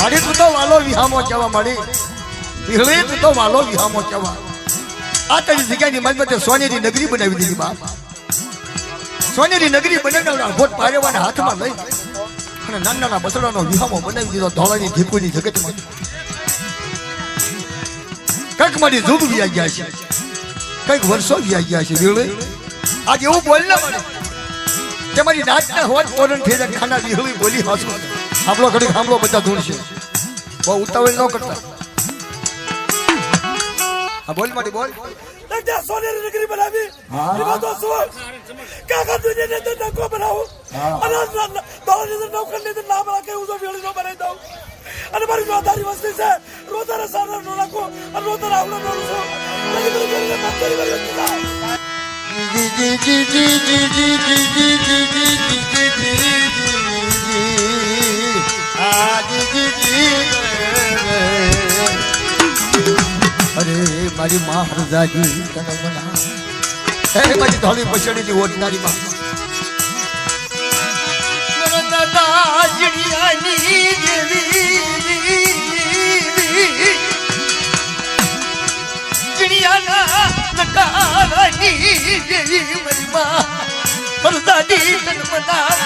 મારી તું તો વાલો વિહામો કહેવા મારી. વિહળી તું તો વાલો વિહામો કહેવા આ તારી જગ્યાની મજબતે સોનેરી નગરી બનાવી દીધી બાપ. સોનેરી નગરી બનાવનારા ભોટ પારેવાના હાથમાં લઈ અને નાના નાના બસડાનો વિહામો બનાવી દીધો ધોળાની ઢીકુની જગતમાં. કંઈક મારી જુગ વ્યા ગયા છે. કંઈક વર્ષો વ્યા ગયા છે વિહળે આજે એવું બોલ ને મને તમારી નાચના હોત પોરણ થઈ જાય ખાના વિહળી બોલી હાસુ. સાંભળો ઘડી સાંભળો બધા ધૂણ છે બહુ ઉતાવળ ન કરતા હા બોલ મારી બોલ સોનેરી નગરી બનાવી નિભાતો સોર કાકા તુજે ને તો નકો બનાવો અને દોડ ને નોકર નામ રાખે બનાવી દઉં અને મારી જવાબદારી વસ્તી છે રોતારે સારા નો નાખો અને રોતારે આવડો કરું છું અરે, મારી માં હરજાજી હે, મારી ધોળી પછડીની ઓટનારી માં. નટારાની જેવી મરી માં. હરજાજી તન બનાવ